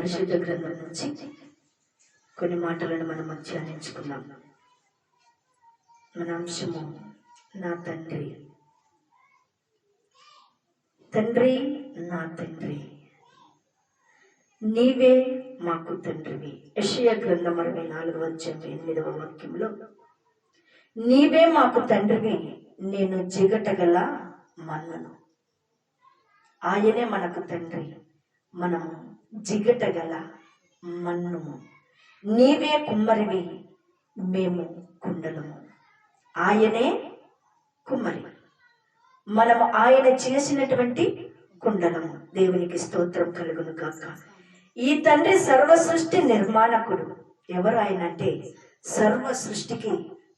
పరిశుద్ధ గ్రంథం నుంచి కొన్ని మాటలను మనం ధ్యానించుకున్నాం మన అంశము నా తండ్రి. తండ్రి నా తండ్రి. నీవే మాకు తండ్రివి. యషయ గ్రంథం అరవై నాలుగవ వచ్చే ఎనిమిదవ వాక్యంలో నీవే మాకు తండ్రివి. నేను జిగటగల మన్నను. ఆయనే మనకు తండ్రి. మనము జిగటగల మన్నుము. నీవే కుమ్మరివి మేము కుండలము. ఆయనే కుమ్మరి. మనము ఆయన చేసినటువంటి కుండలము. దేవునికి స్తోత్రం కలుగును కాక ఈ తండ్రి సర్వ సృష్టి నిర్మాణకుడు. ఎవరు ఆయన అంటే? సర్వ సృష్టికి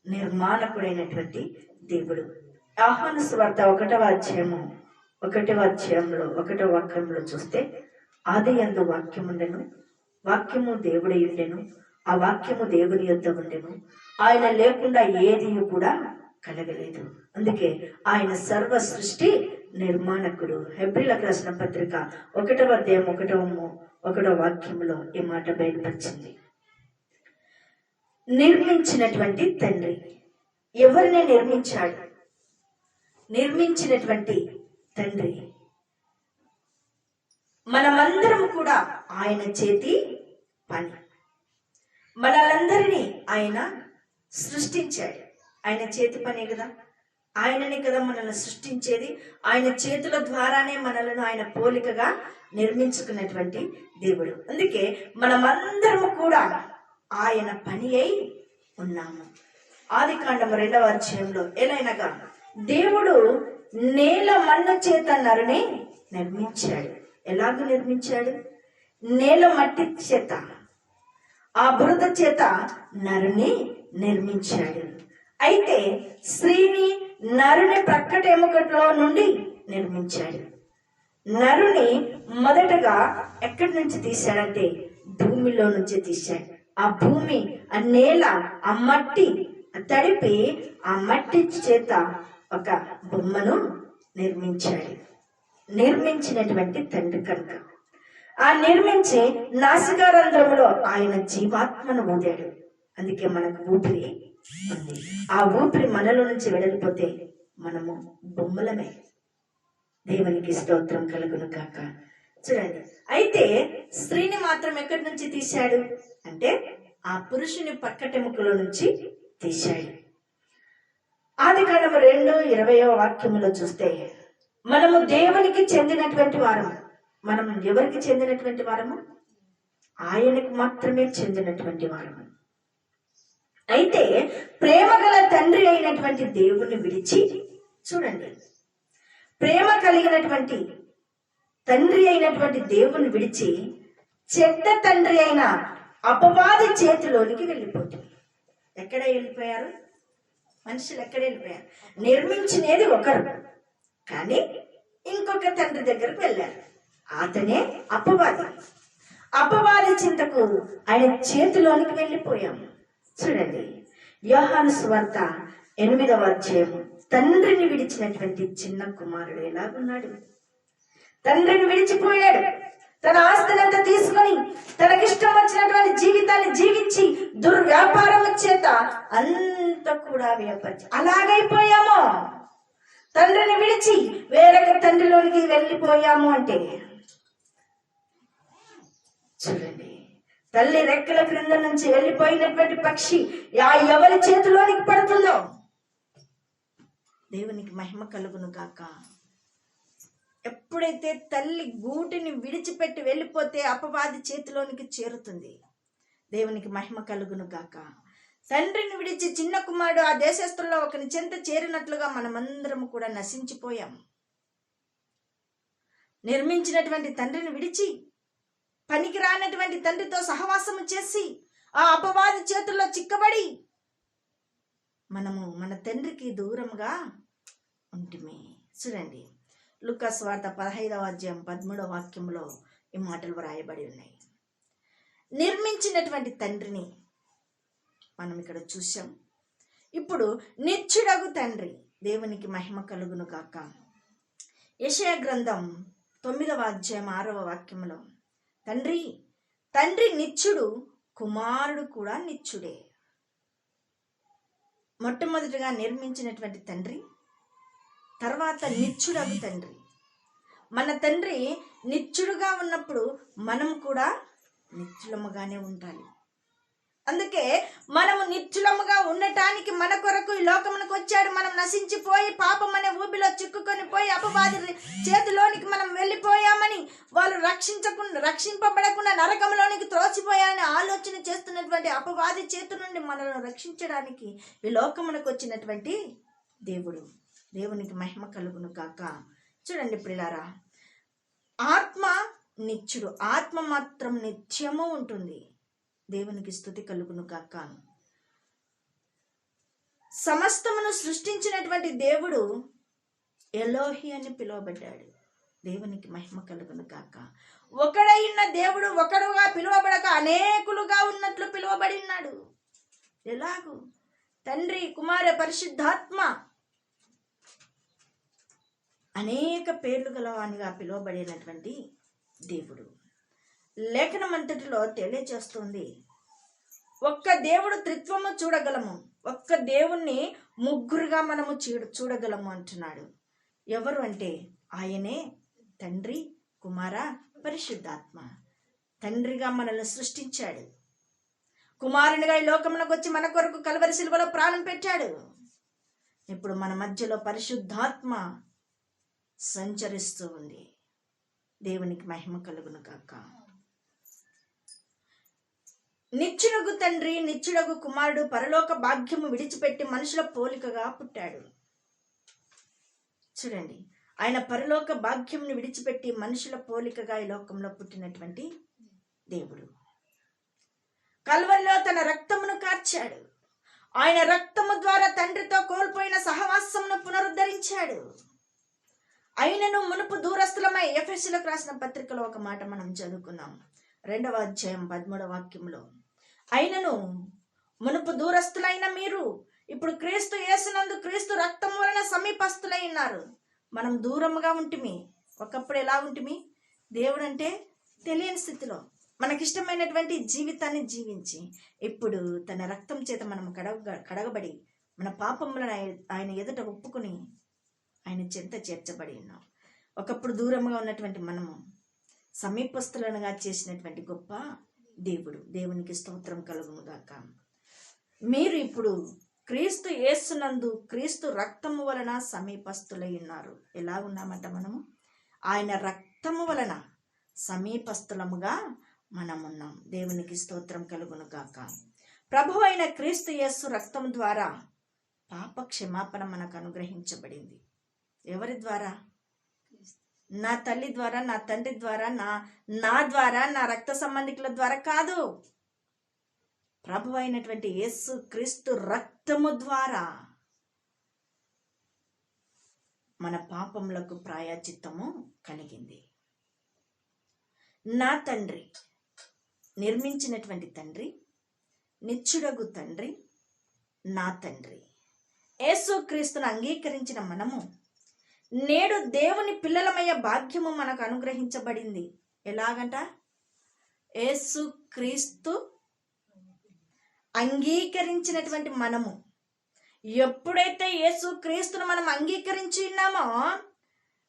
నిర్మాణకుడైనటువంటి దేవుడు. ఆహ్వాన స్వార్థ ఒకటవ అధ్యాయము ఒకటవ అధ్యాయంలో ఒకటవ వాక్యంలో చూస్తే ఆది ఎందు వాక్యం ఉండెను వాక్యము దేవుడై ఉండెను ఆ వాక్యము దేవుని యొద్ద ఉండెను. ఆయన లేకుండా ఏది కూడా కలగలేదు. అందుకే ఆయన సర్వ సృష్టి నిర్మాణకుడు. హెబ్రిలకు రాసిన పత్రిక ఒకటవ అధ్యాయం ఒకటవ ఒకటవ వాక్యంలో ఈ మాట బయటపరిచింది నిర్మించినటువంటి తండ్రి. ఎవరిని నిర్మించాడు? నిర్మించినటువంటి తండ్రి. మనమందరం కూడా ఆయన చేతి పని. మనలందరినీ ఆయన సృష్టించాడు. ఆయన చేతి పనే కదా? ఆయననే కదా మనల్ని సృష్టించేది. ఆయన చేతుల ద్వారానే మనలను ఆయన పోలికగా నిర్మించుకున్నటువంటి దేవుడు. అందుకే మనమందరము కూడా ఆయన పని అయి ఉన్నాము. ఆది కాండము రెండవ అధ్యాయంలో ఎలైనగా దేవుడు నేల మన్న చేత నరుని నిర్మించాడు. ఎలాగ నిర్మించాడు? నేల మట్టి చేత. ఆ బురద చేత నరుని నిర్మించాడు. అయితే స్త్రీని నరుని ప్రక్కట ఎముకట్లో నుండి నిర్మించాడు. నరుని మొదటగా ఎక్కడి నుంచి తీశాడంటే భూమిలో నుంచి తీశాడు. ఆ భూమి ఆ నేల ఆ మట్టి తడిపి ఆ మట్టి చేత ఒక బొమ్మను నిర్మించాడు. నిర్మించినటువంటి తండ్రి కనుక. ఆ నిర్మించి నాసికారంధ్రములో ఆయన జీవాత్మను ఊదాడు అందుకే మనకు ఊపిరి ఉంది. ఆ ఊపిరి మనలో నుంచి వెడలిపోతే మనము బొమ్మలమే. దేవునికి స్తోత్రం కలుగును కాక చూడండి. అయితే స్త్రీని మాత్రం ఎక్కడి నుంచి తీశాడు? అంటే ఆ పురుషుని పక్కటెముకలో నుంచి తీశాడు. ఆది కాలం రెండు ఇరవయో వాక్యములో చూస్తే మనము దేవునికి చెందినటువంటి వారము. మనం ఎవరికి చెందినటువంటి వారము? ఆయనకు మాత్రమే చెందినటువంటి వారము. అయితే ప్రేమ గల తండ్రి అయినటువంటి దేవుణ్ణి విడిచి చూడండి. ప్రేమ కలిగినటువంటి తండ్రి అయినటువంటి దేవుని విడిచి చెడ్డ తండ్రి అయిన అపవాది చేతిలోనికి వెళ్ళిపోతుంది. ఎక్కడ వెళ్ళిపోయారు? మనుషులు ఎక్కడ వెళ్ళిపోయారు? నిర్మించినది ఒకరు. కానీ ఇంకొక తండ్రి దగ్గరకు వెళ్ళారు. అతనే అపవాది. అపవాది చింతకు ఆయన చేతిలోనికి వెళ్ళిపోయాము చూడండి వ్యూహాను స్వార్త ఎనిమిదవ అధ్యాయం తండ్రిని విడిచినటువంటి చిన్న కుమారుడు ఎలాగున్నాడు? తండ్రిని విడిచిపోయాడు. తన ఆస్తినంతా తీసుకొని తనకిష్టం వచ్చినటువంటి జీవితాన్ని జీవించి దుర్వ్యాపారం చేత అంత కూడా వ్యాపరిచి అలాగైపోయామో. తండ్రిని విడిచి వేరొక తండ్రిలోనికి వెళ్ళిపోయాము అంటే. చూడండి తల్లి రెక్కల క్రింద నుంచి వెళ్ళిపోయినటువంటి పక్షి ఆ ఎవరి చేతిలోనికి పడుతుందో? దేవునికి మహిమ కలుగును గాక. ఎప్పుడైతే తల్లి గూటిని విడిచిపెట్టి వెళ్ళిపోతే అపవాది చేతిలోనికి చేరుతుంది. దేవునికి మహిమ కలుగును గాక. తండ్రిని విడిచి చిన్న కుమారుడు ఆ దేశస్తుల్లో ఒకని చెంత చేరినట్లుగా మనమందరం కూడా నశించిపోయాం నిర్మించినటువంటి తండ్రిని విడిచి పనికి రానటువంటి తండ్రితో సహవాసము చేసి ఆ అపవాది చేతుల్లో చిక్కబడి మనము మన తండ్రికి దూరంగా ఉంటిమి. చూడండి లుకాస్ వార్త పదహైదవ అధ్యాయం పదమూడవ వాక్యంలో ఈ మాటలు వ్రాయబడి ఉన్నాయి. నిర్మించినటువంటి తండ్రిని మనం ఇక్కడ చూసాం ఇప్పుడు నిత్యుడగు తండ్రి దేవునికి మహిమ కలుగును గాక. యషయ గ్రంథం తొమ్మిదవ అధ్యాయం ఆరవ వాక్యంలో తండ్రి తండ్రి నిత్యుడు కుమారుడు కూడా నిత్యుడే మొట్టమొదటిగా నిర్మించినటువంటి తండ్రి తర్వాత నిత్యుడగు తండ్రి. మన తండ్రి నిత్యుడుగా ఉన్నప్పుడు మనం కూడా నిత్యులముగానే ఉండాలి. అందుకే మనము నిత్యులముగా ఉండటానికి మన కొరకు ఈ లోకమునకు వచ్చాడు. మనం నశించిపోయి పాపం అనే ఊబిలో చిక్కుకొని పోయి అపవాది చేతిలోనికి మనం వెళ్ళిపోయామని వాళ్ళు రక్షించకుండా రక్షింపబడకుండా నరకంలోనికి త్రోసిపోయాలని ఆలోచన చేస్తున్నటువంటి అపవాది చేతి నుండి మనల్ని రక్షించడానికి ఈ లోకమునకు వచ్చినటువంటి దేవుడు. దేవునికి మహిమ కలుగును కాక చూడండి పిల్లారా ఆత్మ నిత్యుడు ఆత్మ మాత్రం నిత్యము ఉంటుంది. దేవునికి స్థుతి కలుగును కాక సమస్తమును సృష్టించినటువంటి దేవుడు ఎలోహి అని పిలువబడ్డాడు. దేవునికి మహిమ కలుగును కాక ఒకడైన దేవుడు ఒకడుగా పిలువబడక అనేకులుగా ఉన్నట్లు పిలువబడి ఉన్నాడు ఎలాగు? తండ్రి కుమార పరిశుద్ధాత్మ అనేక పేర్లు గలవానిగా పిలువబడినటువంటి దేవుడు. లేఖనమంతటిలో తెలియజేస్తుంది. ఒక్క దేవుడు త్రిత్వము చూడగలము. ఒక్క దేవుణ్ణి ముగ్గురుగా మనము చూడ చూడగలము అంటున్నాడు. ఎవరు అంటే? ఆయనే తండ్రి కుమార పరిశుద్ధాత్మ. తండ్రిగా మనల్ని సృష్టించాడు. కుమారునిగా ఈ లోకమునకు వచ్చి మన కొరకు కలవరి శిలువలో ప్రాణం పెట్టాడు. ఇప్పుడు మన మధ్యలో పరిశుద్ధాత్మ సంచరిస్తూ ఉంది. దేవునికి మహిమ కలుగును కాక నిత్యుడగు తండ్రి నిచ్చుడగు కుమారుడు పరలోక భాగ్యము విడిచిపెట్టి మనుషుల పోలికగా పుట్టాడు. చూడండి ఆయన పరలోక భాగ్యంను విడిచిపెట్టి మనుషుల పోలికగా ఈ లోకంలో పుట్టినటువంటి దేవుడు. కల్వరిలో తన రక్తమును కార్చాడు. ఆయన రక్తము ద్వారా తండ్రితో కోల్పోయిన సహవాసమును పునరుద్ధరించాడు. అయినను మునుపు దూరస్తులమై ఎఫ్ఎస్సీలకు రాసిన పత్రికలో ఒక మాట మనం చదువుకున్నాం రెండవ అధ్యాయం పదమూడవ వాక్యంలో అయినను మునుపు దూరస్తులైన మీరు. ఇప్పుడు క్రీస్తు యేసునందు క్రీస్తు రక్తం వలన సమీపస్తులై ఉన్నారు మనం దూరముగా ఉంటిమి. ఒకప్పుడు ఎలా ఉంటిమి? దేవుడు అంటే తెలియని స్థితిలో మనకిష్టమైనటువంటి జీవితాన్ని జీవించి ఇప్పుడు తన రక్తం చేత మనం కడగ కడగబడి మన పాపములను ఆయన- ఆయన ఎదుట ఒప్పుకుని ఆయన చెంత చేర్చబడి ఉన్నాం. ఒకప్పుడు దూరంగా ఉన్నటువంటి మనము సమీపస్తులనుగా చేసినటువంటి గొప్ప దేవుడు. దేవునికి స్తోత్రం కలుగును గాక. మీరు ఇప్పుడు క్రీస్తు యేసునందు క్రీస్తు రక్తము వలన సమీపస్తులై ఉన్నారు. ఎలా ఉన్నామంట మనము? ఆయన రక్తము వలన సమీపస్థులముగా మనమున్నాం. దేవునికి స్తోత్రం కలుగును గాక. ప్రభు అయిన క్రీస్తు యేసు రక్తం ద్వారా పాప క్షమాపణ మనకు అనుగ్రహించబడింది. ఎవరి ద్వారా? నా తల్లి ద్వారా నా తండ్రి ద్వారా నా నా ద్వారా నా రక్త సంబంధికుల ద్వారా కాదు. ప్రభు అయినటువంటి యేసు క్రీస్తు రక్తము ద్వారా మన పాపములకు ప్రాయాచిత్తము కలిగింది. నా తండ్రి నిర్మించినటువంటి తండ్రి నిచ్చుడగు తండ్రి నా తండ్రి. యేసు క్రీస్తును అంగీకరించిన మనము నేడు దేవుని పిల్లలమయ్యే భాగ్యము మనకు అనుగ్రహించబడింది. ఎలాగంట? యేసు క్రీస్తు అంగీకరించినటువంటి మనము. ఎప్పుడైతే యేసు క్రీస్తును మనం అంగీకరించి ఉన్నామో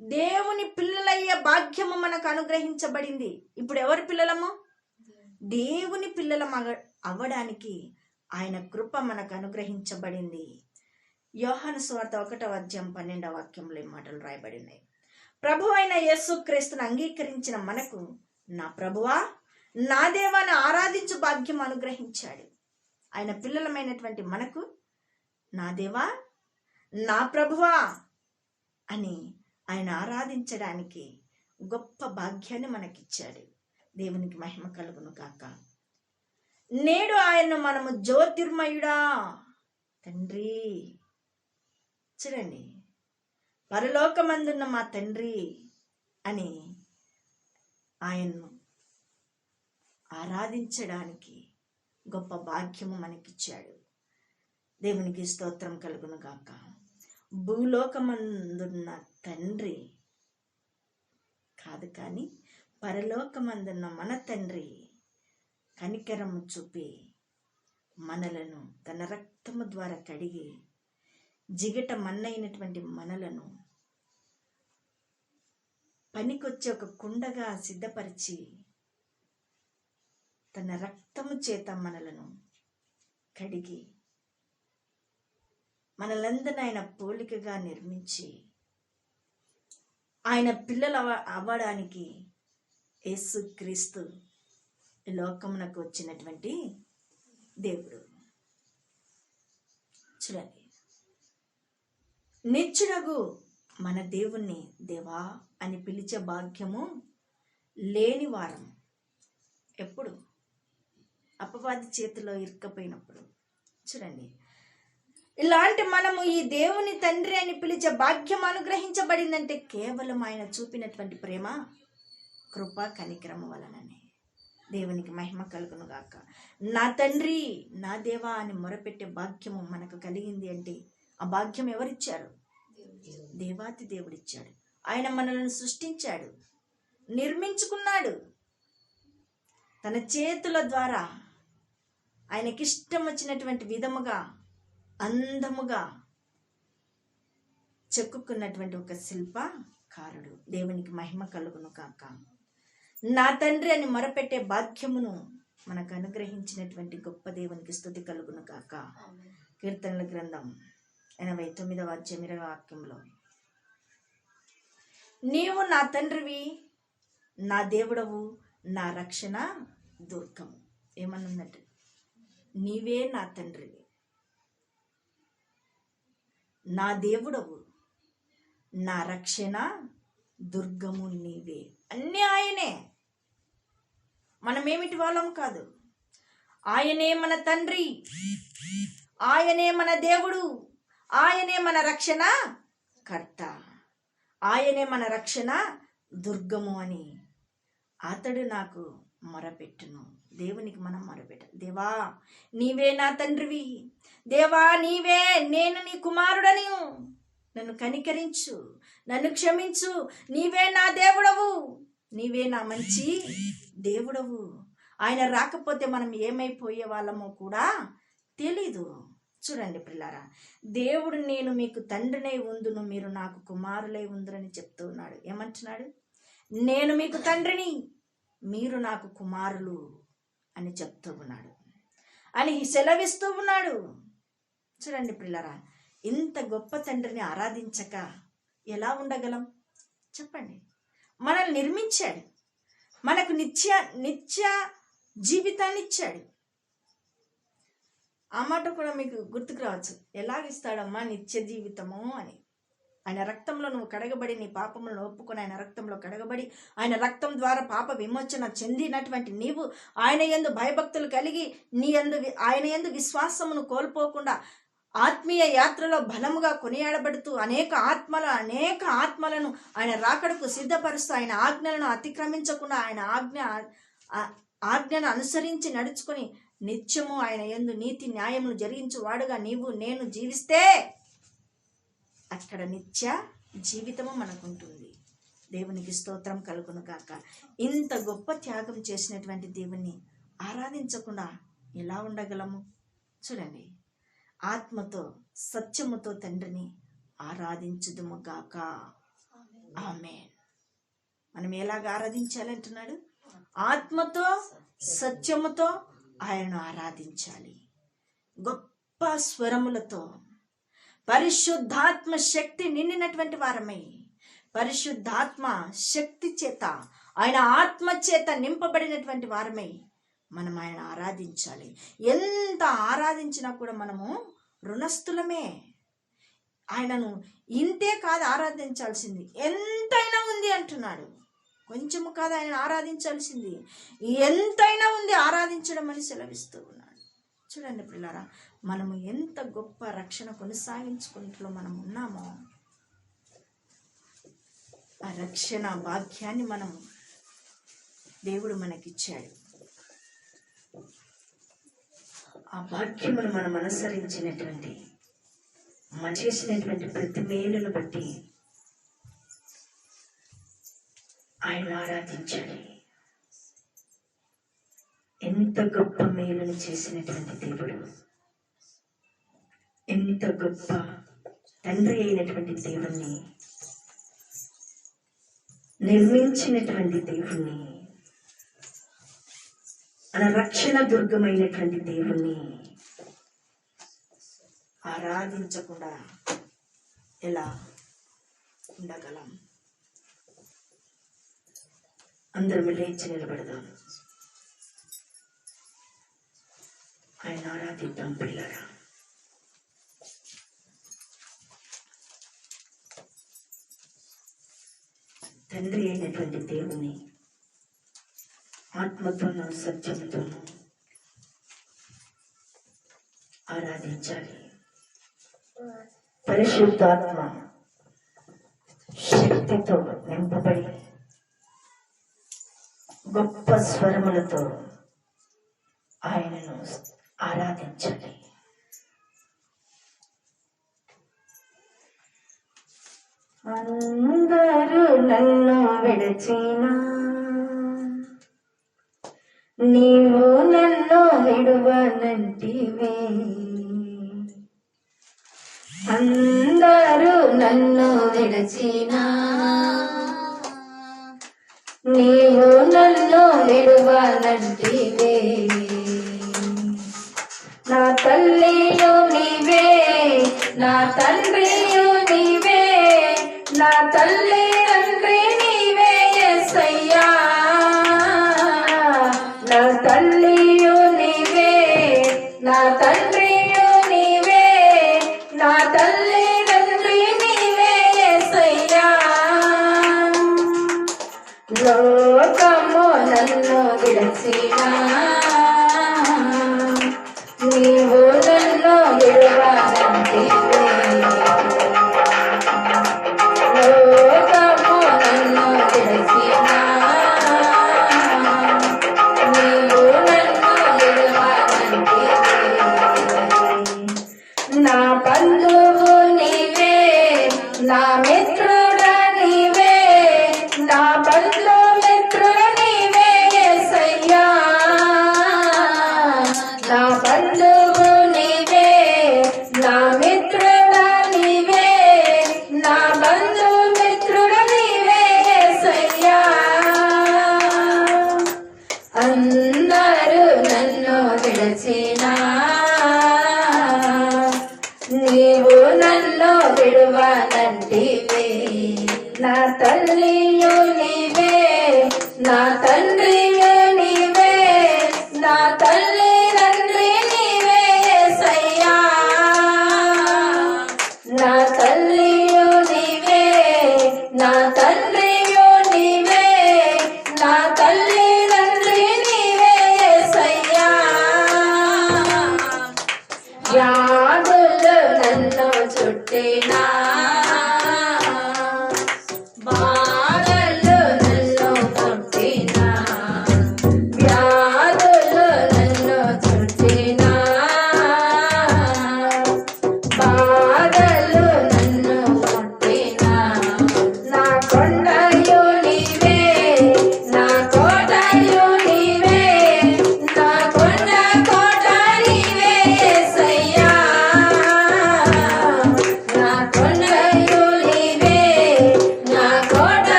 దేవుని పిల్లలయ్యే భాగ్యము మనకు అనుగ్రహించబడింది. ఇప్పుడు ఎవరి పిల్లలము? దేవుని పిల్లలం అగ- అవ్వడానికి ఆయన కృప మనకు అనుగ్రహించబడింది. యోహాను స్వార్థ ఒకటవ అధ్యాయం పన్నెండవ వాక్యంలో ఈ మాటలు రాయబడి ఉన్నాయి ప్రభు అయిన యేసు అంగీకరించిన మనకు నా ప్రభువా నా దేవాన్ని ఆరాధించు భాగ్యం అనుగ్రహించాడు. ఆయన పిల్లలమైనటువంటి మనకు నా దేవా నా ప్రభువా అని ఆయన ఆరాధించడానికి గొప్ప భాగ్యాన్ని మనకిచ్చాడు. దేవునికి మహిమ కలుగును కాక నేడు ఆయన మనము జ్యోతిర్మయుడా. తండ్రి చూడండి. పరలోకమందున్న మా తండ్రి అని ఆయన్ను ఆరాధించడానికి గొప్ప భాగ్యము మనకిచ్చాడు. దేవునికి స్తోత్రం కలుగును గాక భూలోకమందున్న తండ్రి కాదు కానీ పరలోకమందున్న మన తండ్రి కనికరము చూపి మనలను తన రక్తము ద్వారా కడిగి జిగట మన్నైనటువంటి మనలను పనికొచ్చే ఒక కుండగా సిద్ధపరిచి తన రక్తము చేత మనలను కడిగి మనలందరిని ఆయన పోలికగా నిర్మించి ఆయన పిల్లలు అవ్వడానికి యేసు క్రీస్తు లోకమునకు వచ్చినటువంటి దేవుడు. చూడండి. నిచ్చునగు మన దేవుణ్ణి దేవా అని పిలిచే భాగ్యము లేని వారం. ఎప్పుడు? అపవాది చేతిలో ఇరుక్కపోయినప్పుడు. చూడండి. ఇలాంటి మనము ఈ దేవుని తండ్రి అని పిలిచే భాగ్యం అనుగ్రహించబడిందంటే కేవలం ఆయన చూపినటువంటి ప్రేమ కృప కనిక్రమ వలననే. దేవునికి మహిమ కలుగును గాక. నా తండ్రి నా దేవా అని మొరపెట్టే భాగ్యము మనకు కలిగింది అంటే ఆ భాగ్యం ఎవరిచ్చారు దేవాతి దేవుడిచ్చాడు. ఆయన మనల్ని సృష్టించాడు. నిర్మించుకున్నాడు. తన చేతుల ద్వారా ఆయనకిష్టం వచ్చినటువంటి విధముగా అందముగా చెక్కుకున్నటువంటి ఒక శిల్పకారుడు. దేవునికి మహిమ కలుగును కాక నా తండ్రి అని మొరపెట్టే భాగ్యమును మనకు అనుగ్రహించినటువంటి గొప్ప దేవునికి స్థుతి కలుగును కాక కీర్తనల గ్రంథం ఎనభై తొమ్మిదవ అధ్యాయం ఇరవై వాక్యంలో నీవు నా తండ్రివి నా దేవుడవు నా రక్షణ దుర్గము. ఏమనుందంటే నీవే నా తండ్రివి. నా దేవుడవు నా రక్షణ దుర్గము నీవే. అన్నీ ఆయనే మనమేమిటి వాళ్ళం కాదు. ఆయనే మన తండ్రి. ఆయనే మన దేవుడు. ఆయనే మన రక్షణ? కర్త. ఆయనే మన రక్షణ? దుర్గము అని. అతడు నాకు మొరపెట్టును. దేవునికి మనం మొరపెట్ట దేవా నీవే నా తండ్రివి. దేవా నీవే నేను నీ కుమారుడని. నన్ను కనికరించు. నన్ను క్షమించు. నీవే నా దేవుడవు. నీవే నా మంచి దేవుడవు. ఆయన రాకపోతే మనం ఏమైపోయే వాళ్ళమో కూడా తెలీదు. చూడండి పిల్లారా దేవుడు నేను మీకు తండ్రినై ఉందును మీరు నాకు కుమారులై ఉందురని చెప్తూ ఉన్నాడు. ఏమంటున్నాడు? నేను మీకు తండ్రిని మీరు నాకు కుమారులు అని చెప్తూ ఉన్నాడు. అని సెలవిస్తూ ఉన్నాడు. చూడండి పిల్లరా ఇంత గొప్ప తండ్రిని ఆరాధించక ఎలా ఉండగలం? చెప్పండి. మనల్ని నిర్మించాడు. మనకు నిత్య నిత్య జీవితాన్ని ఇచ్చాడు. ఆ మాట కూడా మీకు గుర్తుకు రావచ్చు. ఎలాగిస్తాడమ్మా నిత్య జీవితము అని. ఆయన రక్తంలో నువ్వు కడగబడి నీ పాపములను ఒప్పుకొని ఆయన రక్తంలో కడగబడి ఆయన రక్తం ద్వారా పాప విమోచన చెందినటువంటి నీవు ఆయన ఎందు భయభక్తులు కలిగి నీ ఎందు ఆయన ఎందు విశ్వాసమును కోల్పోకుండా ఆత్మీయ యాత్రలో బలముగా కొనియాడబడుతూ అనేక ఆత్మల అనేక ఆత్మలను ఆయన రాకడకు సిద్ధపరుస్తూ ఆయన ఆజ్ఞలను అతిక్రమించకుండా ఆయన ఆజ్ఞ ఆజ్ఞను అనుసరించి నడుచుకొని నిత్యము ఆయన ఎందు నీతి న్యాయమును జరిగించు వాడుగా నీవు నేను జీవిస్తే అక్కడ నిత్య జీవితము మనకుంటుంది. దేవునికి స్తోత్రం కలుగును కాక ఇంత గొప్ప త్యాగం చేసినటువంటి దేవుణ్ణి ఆరాధించకుండా ఎలా ఉండగలము? చూడండి. ఆత్మతో సత్యముతో తండ్రిని ఆరాధించుదుము గాక. ఆమె మనం ఎలాగ ఆరాధించాలంటున్నాడు? ఆత్మతో సత్యముతో ఆయనను ఆరాధించాలి. గొప్ప స్వరములతో పరిశుద్ధాత్మ శక్తి నిండినటువంటి వారమై. పరిశుద్ధాత్మ శక్తి చేత ఆయన ఆత్మ చేత నింపబడినటువంటి వారమై మనం ఆయన ఆరాధించాలి. ఎంత ఆరాధించినా కూడా మనము రుణస్థులమే. ఆయనను ఇంతే కాదు ఆరాధించాల్సింది. ఎంతైనా ఉంది అంటున్నాడు. కొంచెము కాదు ఆయన ఆరాధించాల్సింది. ఎంతైనా ఉంది ఆరాధించడం అని సెలవిస్తూ ఉన్నాడు. చూడండి పిల్లరా మనము ఎంత గొప్ప రక్షణ కొనసాగించుకుంటూ మనం ఉన్నామో ఆ రక్షణ భాగ్యాన్ని మనం దేవుడు మనకిచ్చాడు. ఆ భాగ్యమును మనం అనుసరించినటువంటి మన చేసినటువంటి ప్రతి మేలును బట్టి ఆయన ఆరాధించాలి ఎంత గొప్ప మేలును చేసినటువంటి దేవుడు. ఎంత గొప్ప తండ్రి అయినటువంటి దేవుణ్ణి. నిర్మించినటువంటి దేవుణ్ణి. మన రక్షణ దుర్గమైనటువంటి దేవుణ్ణి. ఆరాధించకుండా ఎలా ఉండగలం? అందరం లేచి నిలబడదాం. ఆయన ఆరాధిద్దాం పిల్లరా. తండ్రి అయినటువంటి దేవుని ఆత్మతోనూ సత్యంతోనూ ఆరాధించాలి. పరిశుద్ధాత్మ శక్తితో నింపబడి గొప్ప స్వరములతో ఆయనను ఆరాధించాలి. అందరూ నన్ను విడచిన నీవు నన్ను విడువనంటివే. అందరూ నన్ను విడిచినా నీవు నన్ను నిలువనంటివే. నా తల్లియు నీవే నా తండ్రియు నీవే నా తల్లి తండ్రి నీవే ఎస్సయ్యా నా తల్లి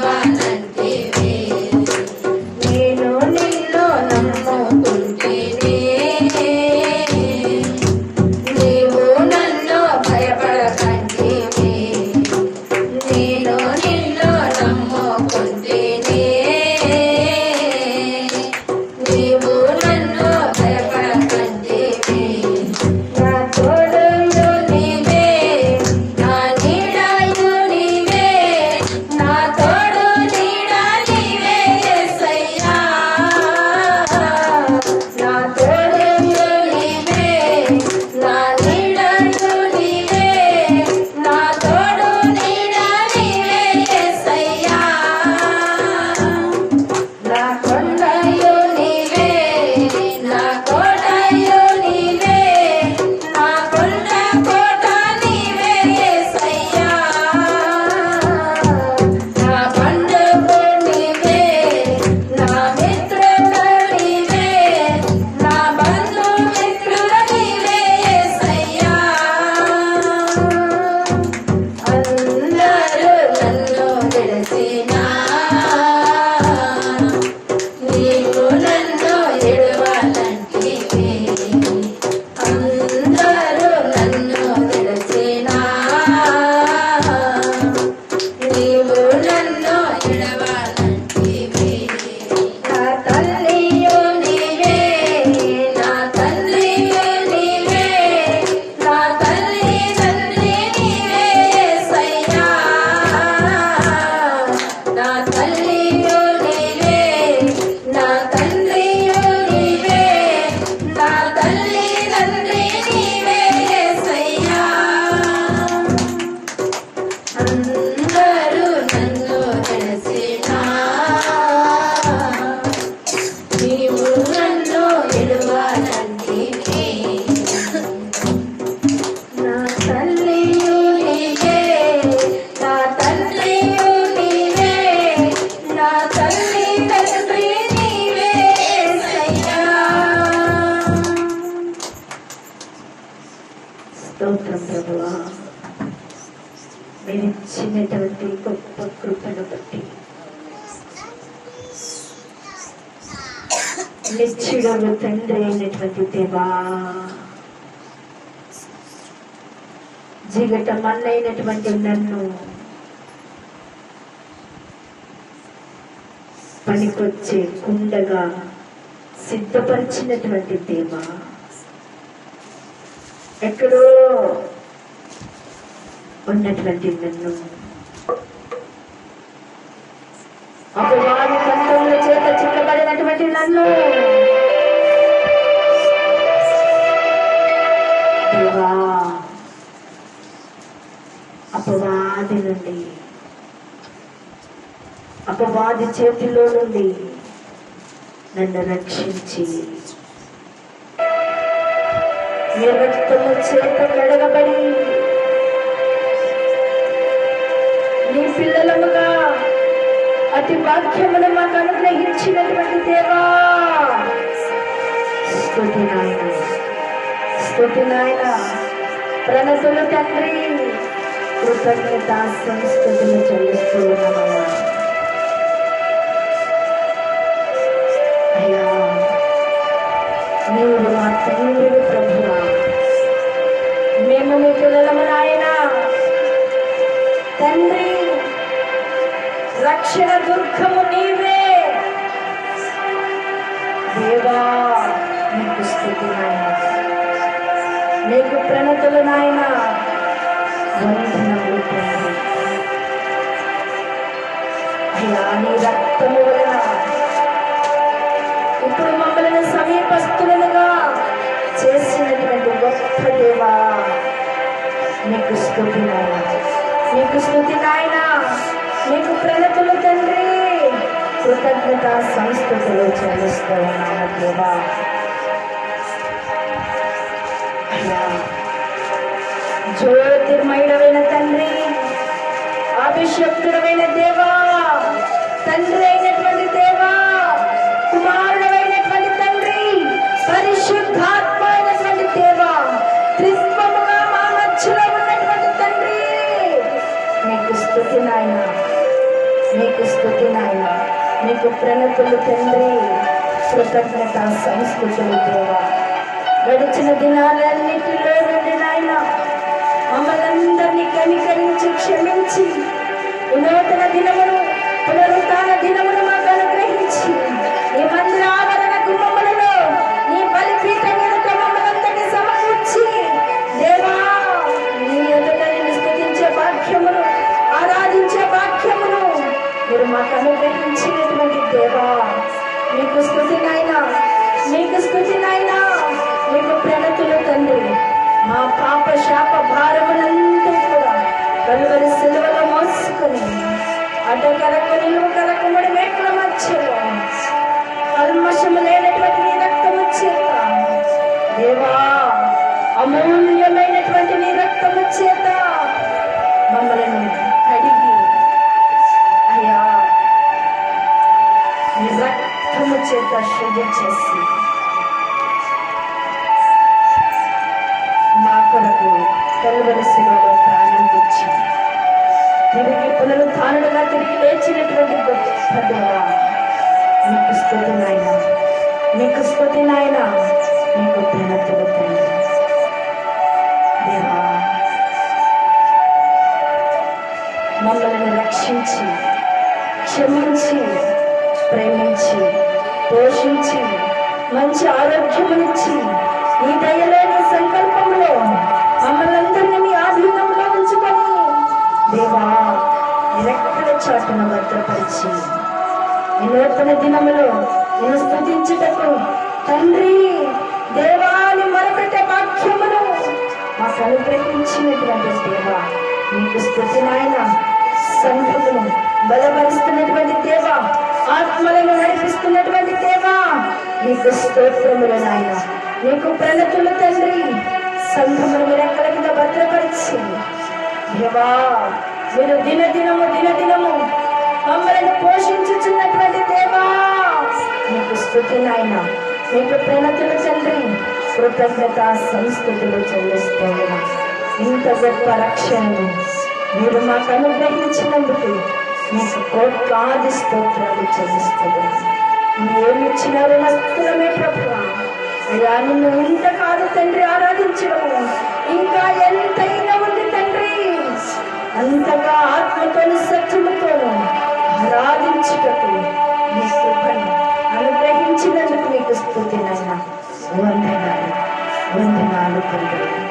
Bye. జిగట మన్నైనటువంటి నన్ను పనికొచ్చే కుండగా సిద్ధపరిచినటువంటి దేవా. ఎక్కడో ఉన్నటువంటి నన్ను అపవాది కంఠముల చేత చిక్కబడినటువంటి నన్ను చేతి నుండి అపవాది చేతిలో నుండి నన్ను రక్షించి నీ రక్తము చేత కడగబడి నీ పిల్లలముగా అతి వాక్యమును మాకు అనుగ్రహించినటువంటి దేవా. స్థుతి నాయన స్థుతి నాయన ప్రణతులు తండ్రి. కృతజ్ఞత సంస్థుతులు చెల్లిస్తూ ఉన్నామయ్యా అయ్యా నీవు మా తండ్రి ప్రభువా మేము మీ పిల్లలము నాయన తండ్రి రక్షణ దుర్గము నీవే దేవా నీకు నాయన నీకు ప్రణతులు నాయన వందనములు అయ్యా నీ రక్తము వలన ఇప్పుడు మమ్మల్ని సమీపస్తులుగా చేసినటువంటి గొప్ప దేవా నీకు స్థుతి నాయన నీకు స్థుతి నాయన నీకు ప్రణతులు తండ్రి కృతజ్ఞత సంస్కృతిలో చెల్లిస్తూ ఉన్నాము దేవా అయ్యా జ్యోతిర్మయుడమైన ప్రణతులు తండ్రి కృతజ్ఞత సంస్కృతులు దేవా. గడిచిన దినాలన్నిటిలో నుండి నాయన మమ్మల్ని అందరినీ కనికరించి క్షమించి కలువరి ప్రాణం తెచ్చి తిరిగి పునరుత్థానుడుగా తిరిగి లేచినటువంటి నీకు స్థుతి నాయన నీకు స్థుతి నాయన నీకు ఘనతలు దేవా మమ్మల్ని రక్షించి క్షమించి ప్రేమించి పోషించి మంచి ఆరోగ్యమునిచ్చి ఈ దయలో నీ సంకల్పంలో మమ్మల్ని చాటున భద్రపరిచి ఈ నూతన దినములో నేను స్థుతించుటకు తండ్రి దేవాని మరొకటి వాక్యమును మాకు అనుగ్రహించినటువంటి దేవ నీకు స్థుతి నాయన సంఘమును బలపరుస్తున్నటువంటి దేవ ఆత్మలను నడిపిస్తున్నటువంటి దేవ నీకు స్తోత్రములు నాయన నీకు ప్రణతులు తండ్రి సంఘమును మీరు ఎక్కడ కింద భద్రపరిచి. దేవా మీరు దినదినము దినదినము మమ్మల్ని పోషించుచున్నటువంటి దేవా. మీకు స్థుతి నాయన. నీకు ప్రణతులు తండ్రి కృతజ్ఞత సంస్కృతులు చెల్లిస్తూ ఇంత గొప్ప రక్షణను మీరు మాకు అనుగ్రహించినందుకు మీకు కోట్లాది స్తోత్రాలు చెల్లిస్తున్నాను ఏమి ఇచ్చినారు నస్తులమే ప్రభువా. అయ్యా నిన్ను ఇంత కాదు తండ్రి ఆరాధించడము. ఇంకా ఎంత అంతగా ఆత్మతోను సత్యముతోను ఆరాధించుటకు మీ కృపను అనుగ్రహించినందుకు మీకు స్థుతి నాయన వందనాలు. వందనాలు తండ్రి.